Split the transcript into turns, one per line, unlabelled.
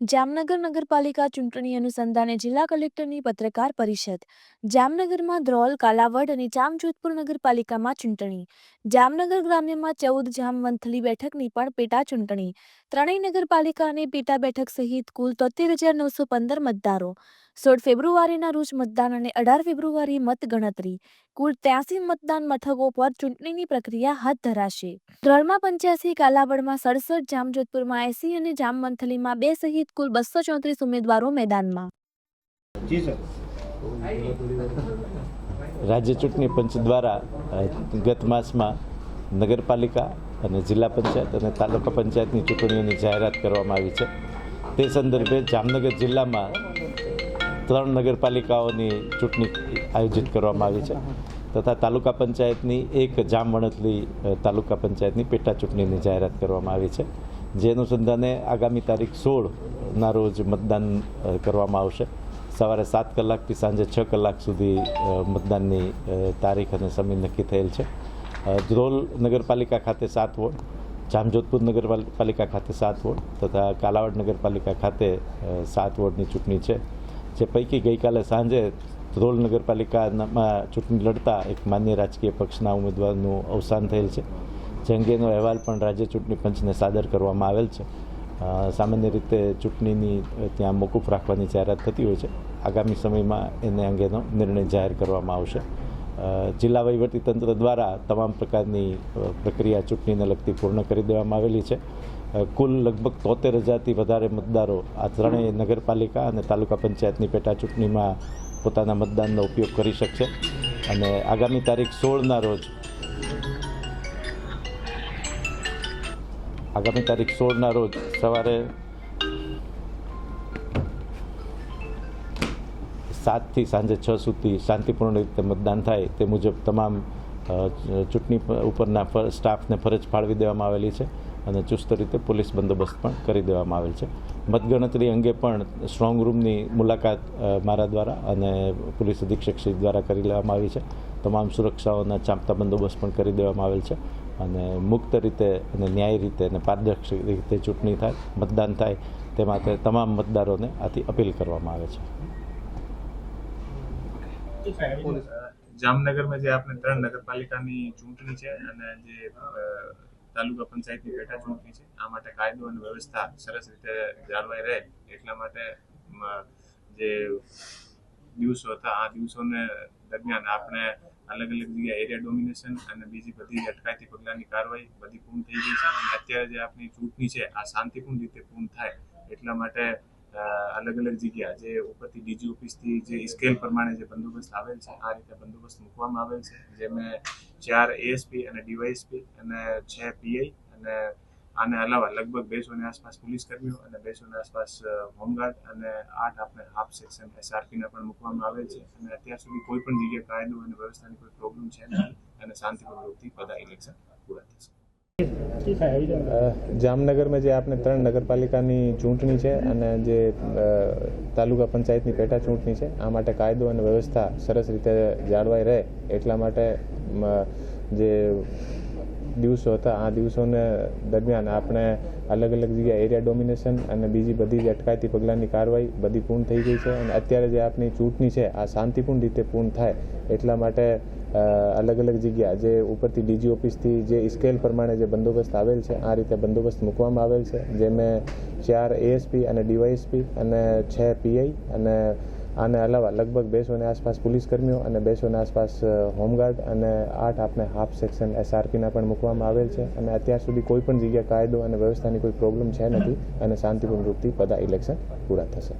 જામનગર નગરપાલિકા ચૂંટણી અનુસંધાને જિલ્લા કલેક્ટરની પત્રકાર પરિષદ. જામનગરમાં ધ્રોલ કાલાવડ અને જામજોધપુર નગરપાલિકામાં ચૂંટણી. જામનગર ગ્રામ્યમાં ચૌદ જામવંથલી બેઠકની પણ પેટા ચૂંટણી. ત્રણેય નગરપાલિકા અને પેટા બેઠક સહિત કુલ તોતેર હજાર નવસો પંદર મતદારો. સોળ ફેબ્રુઆરીના રોજ મતદાન અને અઢાર ફેબ્રુઆરી મતગણતરી. કુલ ત્યાસી મતદાન મથકો પર ચૂંટણીની પ્રક્રિયા હાથ ધરાશે. ત્રણમાં પંચ્યાસી કાલાવડમાં સડસઠ જામજોધપુરમાં એસી અને જામમંથલીમાં બે સહિત કુલ બસો ચોત્રીસ ઉમેદવારો મેદાનમાં.
રાજ્ય ચૂંટણી પંચ દ્વારા ગત માસમાં નગરપાલિકા અને જિલ્લા પંચાયત અને તાલુકા પંચાયતની ચૂંટણીઓની જાહેરાત કરવામાં આવી છે. તે સંદર્ભે જામનગર જિલ્લામાં ત્રણ નગરપાલિકાઓની ચૂંટણી આયોજિત કરવામાં આવી છે. તથા તાલુકા પંચાયતની એક જામવણતલી તાલુકા પંચાયતની પેટા ચૂંટણીની જાહેરાત કરવામાં આવી છે. જે અનુસંધાને આગામી તારીખ સોળના રોજ મતદાન કરવામાં આવશે. સવારે સાત કલાકથી સાંજે છ કલાક સુધી મતદાનની તારીખ અને સમય નક્કી થયેલ છે. ધ્રોલ નગરપાલિકા ખાતે સાત વોર્ડ, જામજોધપુર નગરપાલિકા ખાતે સાત વોર્ડ તથા કાલાવડ નગરપાલિકા ખાતે સાત વોર્ડની ચૂંટણી છે. જે પૈકી ગઈકાલે સાંજે ધ્રોલ નગરપાલિકામાં ચૂંટણી લડતા એક માન્ય રાજકીય પક્ષના ઉમેદવારનું અવસાન થયેલ છે. જે અંગેનો અહેવાલ પણ રાજ્ય ચૂંટણી પંચને સાદર કરવામાં આવેલ છે. સામાન્ય રીતે ચૂંટણીની ત્યાં મોકૂફ રાખવાની જાહેરાત થતી હોય છે. આગામી સમયમાં એને અંગેનો નિર્ણય જાહેર કરવામાં આવશે. જિલ્લા વહીવટી તંત્ર દ્વારા તમામ પ્રકારની પ્રક્રિયા ચૂંટણીને લગતી પૂર્ણ કરી દેવામાં આવેલી છે. કુલ લગભગ તોતેર હજારથી વધારે મતદારો આ ત્રણેય નગરપાલિકા અને તાલુકા પંચાયતની પેટા ચૂંટણીમાં પોતાના મતદાનનો ઉપયોગ કરી શકશે. અને આગામી તારીખ સોળના રોજ આગામી તારીખ સોળના રોજ સવારે સાતથી સાંજે છ સુધી શાંતિપૂર્ણ રીતે મતદાન થાય તે મુજબ તમામ ચૂંટણી ઉપરના સ્ટાફને ફરજ ફાળવી દેવામાં આવેલી છે. અને ચુસ્ત રીતે પોલીસ બંદોબસ્ત પણ કરી દેવામાં આવેલ છે. મતગણતરી અંગે પણ સ્ટ્રોંગ રૂમની મુલાકાત મારા દ્વારા અને પોલીસ અધિક્ષક શ્રી દ્વારા કરી લેવામાં આવી છે. તમામ સુરક્ષાઓના ચાંપતા બંદોબસ્ત પણ કરી દેવામાં આવેલ છે અને મુક્ત રીતે અને ન્યાય રીતે અને પારદર્શક રીતે ચૂંટણી થાય, મતદાન થાય, તે માટે તમામ મતદારોને આથી અપીલ કરવામાં આવે છે.
જામનગરમાં જે આપણે ત્રણ નગરપાલિકાની ચૂંટણી છે અને જે તાલુકા પંચાયતની પેટા ચૂંટણી છે. આ માટે કાયદો અને વ્યવસ્થા સરસ રીતે જાળવાઈ રહે એટલા માટે જે દિવસો હતા, આ દિવસોને દરમિયાન આપણે અલગ અલગ જગ્યાએ એરિયા ડોમિનેશન અને બીજી બધી અટકાયતી પગલાંની કાર્યવાહી બધી પૂર્ણ થઈ ગઈ છે. અને અત્યારે જે આપણી ચૂંટણી છે, આ શાંતિપૂર્ણ રીતે પૂર્ણ થાય એટલા માટે અલગ અલગ જગ્યા જે ઉપરથી ડીજી ઓફિસથી જે સ્કેલ પ્રમાણે જે બંદોબસ્ત આવેલ છે, આ રીતે બંદોબસ્ત મૂકવામાં આવેલ છે, જેમાં ચાર એએસપી અને ડીવાયએસપી અને છે પીઆઈ અને આને અલાવા લગભગ બેસોની આસપાસ પોલીસ કર્મીઓ અને બેસોની આસપાસ હોમગાર્ડ અને આઠ આપણે હાફ સેક્શન એસઆરપીના પણ મૂકવામાં આવેલ છે. અને અત્યાર સુધી કોઈ પણ જગ્યાએ કાયદો અને વ્યવસ્થાની કોઈ પ્રોબ્લેમ છે નહીં અને શાંતિપૂર્વકથી બધા ઇલેક્શન પૂરા થશે.
જામનગરમાં જે આપણે ત્રણ નગરપાલિકાની ચૂંટણી છે અને જે તાલુકા પંચાયતની પેટા ચૂંટણી છે, આ માટે કાયદો અને વ્યવસ્થા સરસ રીતે જાળવાઈ રહે એટલા માટે જે દિવસો હતા, આ દિવસોને દરમિયાન આપણે અલગ અલગ જગ્યાએ એરિયા ડોમિનેશન અને બીજી બધી જ અટકાયતી પગલાંની કાર્યવાહી બધી પૂર્ણ થઈ ગઈ છે અને અત્યારે જે આપણી ચૂંટણી છે, આ શાંતિપૂર્ણ રીતે પૂર્ણ થાય એટલા માટે અલગ અલગ જગ્યા, જે ઉપરથી ડીજી ઓફિસથી જે સ્કેલ પ્રમાણે જે બંદોબસ્ત આવેલ છે, આ રીતે બંદોબસ્ત મૂકવામાં આવેલ છે, જેમાં ચાર એએસપી અને ડીવાયએસપી અને છ પીઆઈ અને આને અલાવા લગભગ બેસોની આસપાસ પોલીસકર્મીઓ અને બેસોની આસપાસ હોમગાર્ડ અને આઠ આપણે હાફ સેક્શન એસઆરપીના પણ મૂકવામાં આવેલ છે અને અત્યાર સુધી કોઈ પણ જગ્યા કાયદો અને વ્યવસ્થાની કોઈ પ્રોબ્લેમ છે નથી અને શાંતિપૂર્ણ રૂપથી બધા ઇલેક્શન પૂરા થશે.